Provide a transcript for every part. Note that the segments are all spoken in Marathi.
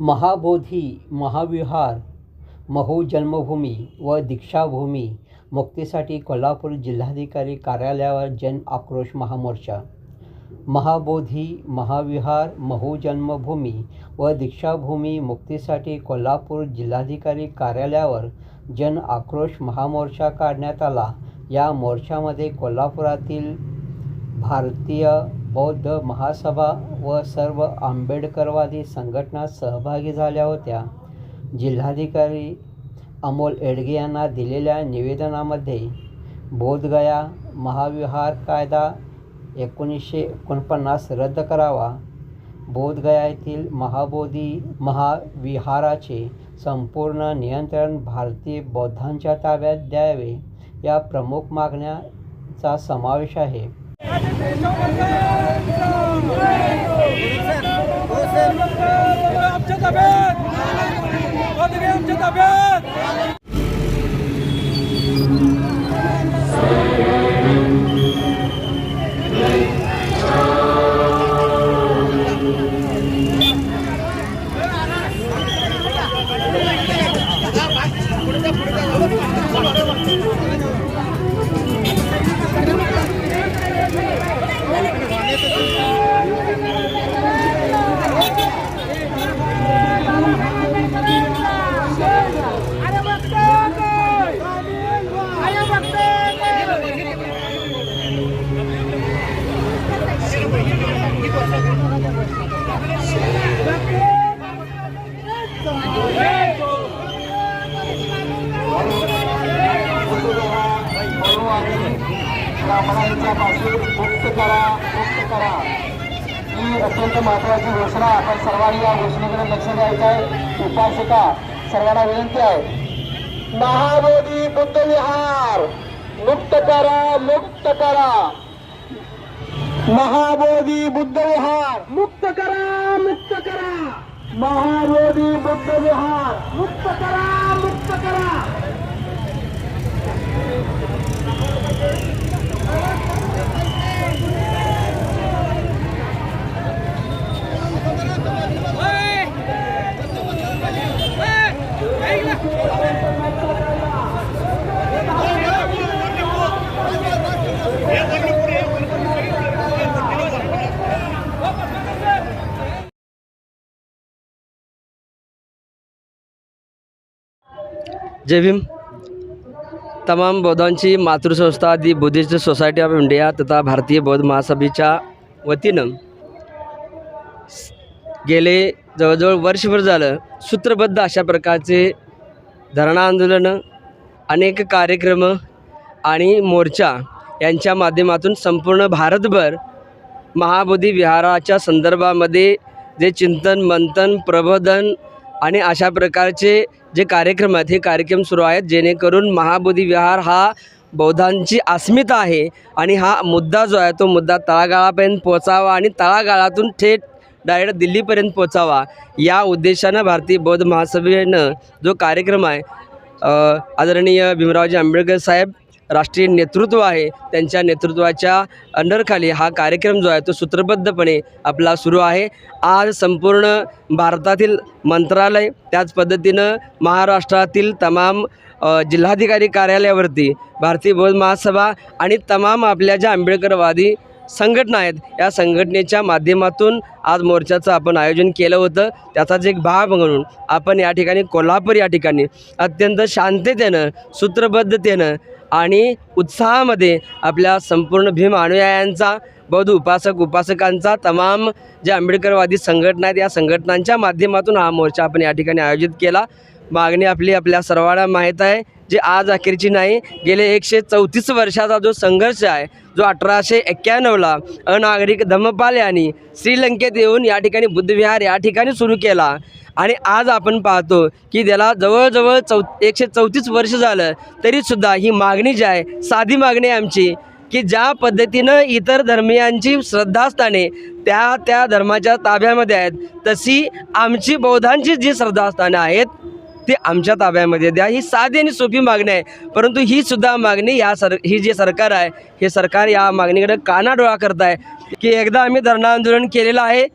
महाबोधी महाविहार महू जन्मभूमी व दीक्षाभूमी मुक्तीसाठी कोल्हापूर जिल्हाधिकारी कार्यालयावर जन आक्रोश महामोर्चा. महाबोधी महाविहार महू जन्मभूमी व दीक्षाभूमी मुक्तीसाठी कोल्हापूर जिल्हाधिकारी कार्यालयावर जन आक्रोश महामोर्चा काढण्यात आला. या मोर्चामध्ये कोल्हापुरातील भारतीय बौद्ध महासभा व सर्व आंबेडकरवादी संघटना सहभागी झाल्या होत्या. जिल्हाधिकारी अमोल एडगे यांना दिलेल्या निवेदनामध्ये बोधगया महाविहार कायदा एकोणीसशे एकोणपन्नास रद्द करावा. बोधगया येथील महाबोधी महाविहाराचे संपूर्ण नियंत्रण भारतीय बौद्धांच्या ताब्यात द्यावे या प्रमुख मागण्याचा समावेश आहे. आमच्या ताब्यात. ब्राह्मणांच्यापासून मुक्त करा मुक्त करा. ही अत्यंत महत्वाची घोषणा आपण सर्वांनी या घोषणेकडे लक्ष द्यायचं आहे. उपासिका सर्वांना विनंती आहे. महाबोधी बुद्ध विहार मुक्त करा मुक्त करा. महाबोधी बुद्ध विहार मुक्त करा मुक्त करा. महाबोधी बुद्ध विहार मुक्त करा मुक्त करा. जय भीम तमाम बौद्धांची मातृसंस्था the Buddhist society of India तथा भारतीय बौद्ध महासभेच्या वतीनं गेले जवळजवळ वर्षभर झालं सूत्रबद्ध अशा प्रकारचे धरणा आंदोलनं अनेक कार्यक्रम आणि मोर्चा यांच्या माध्यमातून संपूर्ण भारतभर महाबोधी विहाराच्या संदर्भामध्ये जे चिंतन मंथन प्रबोधन आणि अशा प्रकारचे जे कार्यक्रम आहेत हे कार्यक्रम सुरू आहेत जेणेकरून महाबोधी विहार हा बौद्धांची अस्मिता आहे आणि हा मुद्दा जो आहे तो मुद्दा तळागाळापर्यंत पोचावा आणि तळागाळातून थेट डायरेक्ट दिल्लीपर्यंत पोचावा या उद्देशानं भारतीय बौद्ध महासभेनं जो कार्यक्रम आहे आदरणीय भीमरावजी आंबेडकर साहेब राष्ट्रीय नेतृत्व आहे. त्यांच्या नेतृत्वाच्या अंडरखाली हा कार्यक्रम जो आहे तो सूत्रबद्धपणे आपला सुरू आहे. आज संपूर्ण भारतातील मंत्रालय त्याच पद्धतीनं महाराष्ट्रातील तमाम जिल्हाधिकारी कार्यालयावरती भारतीय बौद्ध महासभा आणि तमाम आपल्या ज्या आंबेडकरवादी संघटना आहेत. या संघटनेच्या माध्यमातून आज मोर्चाचं आपण आयोजन केलं होतं. त्याचाच एक भाग म्हणून आपण या ठिकाणी कोल्हापूर या ठिकाणी अत्यंत शांततेनं सूत्रबद्धतेनं आणि उत्साहामध्ये आपल्या संपूर्ण भीम अनुयायांचा बौद्ध उपासक उपासकांचा तमाम ज्या आंबेडकरवादी संघटना आहेत या संघटनांच्या माध्यमातून हा मोर्चा आपण या ठिकाणी आयोजित केला. मागणी आपली आपल्या सर्वांना माहीत आहे जे आज अखेरची नाही गेले एकशे चौतीस वर्षाचा जो संघर्ष आहे जो अठराशे एक्क्याण्णवला अनागरिक धम्मपाल यांनी श्रीलंकेत येऊन या ठिकाणी बुद्धविहार या ठिकाणी सुरू केला. आणि आज आपण पाहतो की त्याला जवळजवळ चौ एकशे चौतीस वर्ष झालं तरीसुद्धा ही मागणी जी आहे साधी मागणी आमची की ज्या पद्धतीनं इतर धर्मियांची श्रद्धास्थाने त्या त्या धर्माच्या ताब्यामध्ये आहेत तशी आमची बौद्धांची जी श्रद्धास्थानं आहेत ते आमच्या ताब्यामध्ये द्या. ही साधी आणि सोपी मागणी आहे. परंतु ही सुद्धा मागणी या सर ही जे सरकार आहे हे सरकार या मागणीकडे कानाडोळा करत आहे की एकदा आम्ही धरणं आंदोलन केलेलं आहे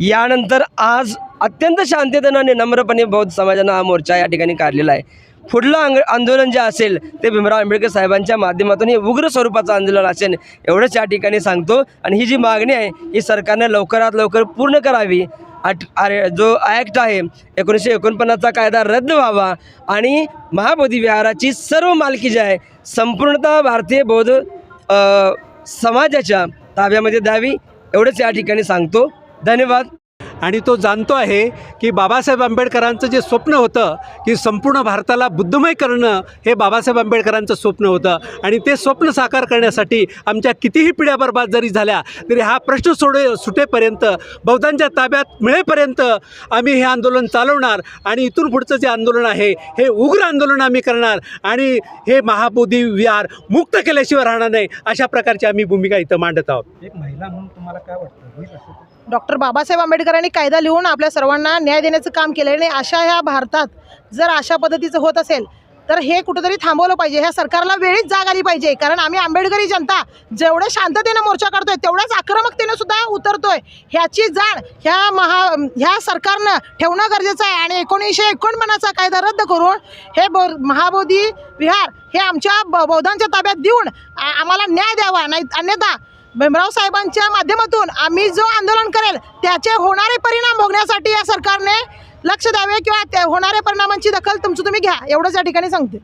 यानंतर आज अत्यंत शांततेनं आणि नम्रपणे बौद्ध समाजानं हा मोर्चा या ठिकाणी काढलेला आहे. पुढलं आंग आंदोलन जे असेल ते भीमराव आंबेडकर साहेबांच्या माध्यमातून हे उग्र स्वरूपाचं आंदोलन असेल एवढंच या ठिकाणी सांगतो. आणि ही जी मागणी आहे ही सरकारनं लवकरात लवकर पूर्ण करावी. आठ अरे जो ॲक्ट आहे एकोणीसशे एकोणपन्नासचा कायदा रद्द व्हावा आणि महाबोधी विहाराची सर्व मालकी जी आहे संपूर्णतः भारतीय बौद्ध समाजाच्या ताब्यामध्ये द्यावी एवढंच या ठिकाणी सांगतो. धन्यवाद. आणि तो जाणतो आहे की बाबासाहेब आंबेडकरांचं जे स्वप्न होतं की संपूर्ण भारताला बुद्धमय करणं हे बाबासाहेब आंबेडकरांचं स्वप्न होतं. आणि ते स्वप्न साकार करण्यासाठी आमच्या कितीही पिढ्या बरबाद जरी झाल्या तरी हा प्रश्न सोडे सुटेपर्यंत बौद्धांच्या ताब्यात मिळेपर्यंत आम्ही हे आंदोलन चालवणार आणि इथून पुढचं जे आंदोलन आहे हे उग्र आंदोलन आम्ही करणार आणि हे महाबोधी विहार मुक्त केल्याशिवाय राहणार नाही अशा प्रकारची आम्ही भूमिका इथं मांडत आहोत. एक महिला म्हणून तुम्हाला काय वाटतं? डॉक्टर बाबासाहेब आंबेडकरांनी कायदा लिहून आपल्या सर्वांना न्याय देण्याचं काम केलं आणि अशा ह्या भारतात जर अशा पद्धतीचं होत असेल तर हे कुठंतरी थांबवलं पाहिजे. ह्या सरकारला वेळीच जाग आली पाहिजे. कारण आम्ही आंबेडकरी जनता जेवढं शांततेनं मोर्चा करतोय तेवढ्याच आक्रमकतेनं सुद्धा उतरतोय. ह्याची जाण ह्या महा ह्या सरकारनं ठेवणं गरजेचं आहे. आणि एकोणीसशे एकोणपन्नासचा कायदा रद्द करून हे बो महाबोधी विहार हे आमच्या ब- बौद्धांच्या ताब्यात देऊन आम्हाला न्याय द्यावा. नाही अन्यथा भीमराव साहेबांच्या माध्यमातून आम्ही जो आंदोलन करेल त्याचे होणारे परिणाम भोगण्यासाठी या सरकारने लक्ष द्यावे किंवा त्या होणाऱ्या परिणामांची दखल तुमचं तुम्ही घ्या. एवढंच या ठिकाणी सांगते.